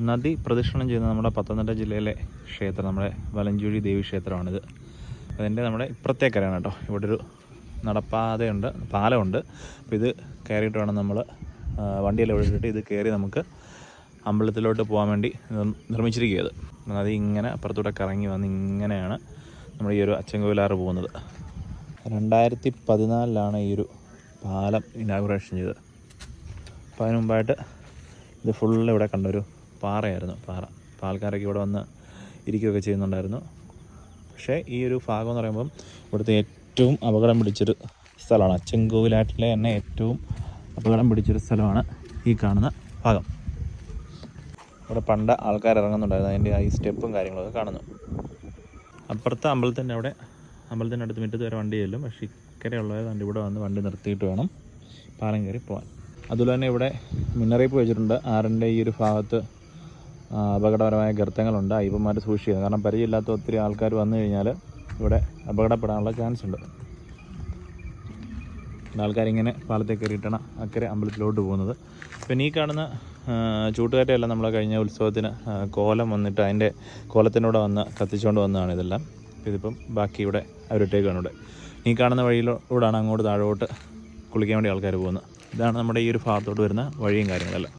നദി പ്രദക്ഷിണം ചെയ്യുന്ന നമ്മുടെ പത്തനംതിട്ട ജില്ലയിലെ ക്ഷേത്രം നമ്മുടെ വലഞ്ചുഴി ദേവി ക്ഷേത്രമാണിത്. അതിന്റെ നമ്മുടെ ഇപ്പുറത്തേക്കരയാണ് കേട്ടോ. ഇവിടെ ഒരു നടപ്പാതയുണ്ട് പാലമുണ്ട്. അപ്പോൾ ഇത് കയറിയിട്ട് വേണം നമ്മൾ വണ്ടിയെല്ലാം വിട്ടിട്ട് ഇത് കയറി നമുക്ക് അമ്പലത്തിലോട്ട് പോകാൻ വേണ്ടി നിർ- നിർമ്മിച്ചിരിക്കുകയത് നദി ഇങ്ങനെ അപ്പുറത്തൂടെ കറങ്ങി വന്ന് ഇങ്ങനെയാണ് നമ്മൾ ഈ ഒരു അച്ചൻകോവിലാറ് പോകുന്നത്. രണ്ടായിരത്തി പതിനാലിലാണ് ഈ ഒരു പാലം ഇനാഗുറേഷൻ ചെയ്തത്. അപ്പോൾ അതിന് മുമ്പായിട്ട് ഇത് ഫുള്ള് ഇവിടെ കണ്ടൊരു പാറയായിരുന്നു. പാറ. അപ്പോൾ ആൾക്കാരൊക്കെ ഇവിടെ വന്ന് ഇരിക്കുകയൊക്കെ ചെയ്യുന്നുണ്ടായിരുന്നു. പക്ഷേ ഈ ഒരു ഭാഗം എന്ന് പറയുമ്പം ഇവിടുത്തെ ഏറ്റവും അപകടം പിടിച്ചൊരു സ്ഥലമാണ്. അച്ചൻകോവിലായിട്ടുള്ള തന്നെ ഏറ്റവും അപകടം പിടിച്ചൊരു സ്ഥലമാണ് ഈ കാണുന്ന ഭാഗം. ഇവിടെ പണ്ട് ആൾക്കാർ ഇറങ്ങുന്നുണ്ടായിരുന്നു. അതിന്റെ ആ ഈ സ്റ്റെപ്പും കാര്യങ്ങളൊക്കെ കാണുന്നു. അപ്പുറത്തെ അമ്പലത്തിന്റെ അവിടെ അമ്പലത്തിന്റെ അടുത്ത് മുറ്റത്ത് വരെ വണ്ടി ചെല്ലും. പക്ഷേ ഇക്കരെയുള്ളവർ കണ്ട് ഇവിടെ വന്ന് വണ്ടി നിർത്തിയിട്ട് വേണം പാലം കയറി പോകാൻ. അതുപോലെ തന്നെ ഇവിടെ മുന്നറിയിപ്പ് വെച്ചിട്ടുണ്ട്. ആറിന്റെ ഈ ഒരു ഭാഗത്ത് ആ, അപകടകരമായ ഗർത്തങ്ങളുണ്ട്. അയ്യപ്പന്മാർ സൂക്ഷിക്കുക കാരണം പരിചയമില്ലാത്ത ഒത്തിരി ആൾക്കാർ വന്നു കഴിഞ്ഞാൽ ഇവിടെ അപകടപ്പെടാനുള്ള ചാൻസ് ഉണ്ട്. ആൾക്കാരിങ്ങനെ പാലത്തെ കയറിയിട്ടാണ് അക്കരെ അമ്പലത്തിലോട്ട് പോകുന്നത്. പിന്നെ ഈ കാണുന്ന ചൂട്ടുകാറ്റയല്ല നമ്മൾ കഴിഞ്ഞ ഉത്സവത്തിന് കോലം വന്നിട്ട് അതിന്റെ കോലത്തിനൂടെ വന്ന് കത്തിച്ചുകൊണ്ട് വന്നതാണ് ഇതെല്ലാം. ഇതിപ്പം ബാക്കി ഇവിടെ അവരിട്ടേക്കാണ് ഇവിടെ. ഈ കാണുന്ന വഴിയിലൂടെയാണ് അങ്ങോട്ട് താഴോട്ട് കുളിക്കാൻ വേണ്ടി ആൾക്കാർ പോകുന്നത്. ഇതാണ് നമ്മുടെ ഈ ഒരു ഭാഗത്തോട്ട് വരുന്ന വഴിയും കാര്യങ്ങളെല്ലാം.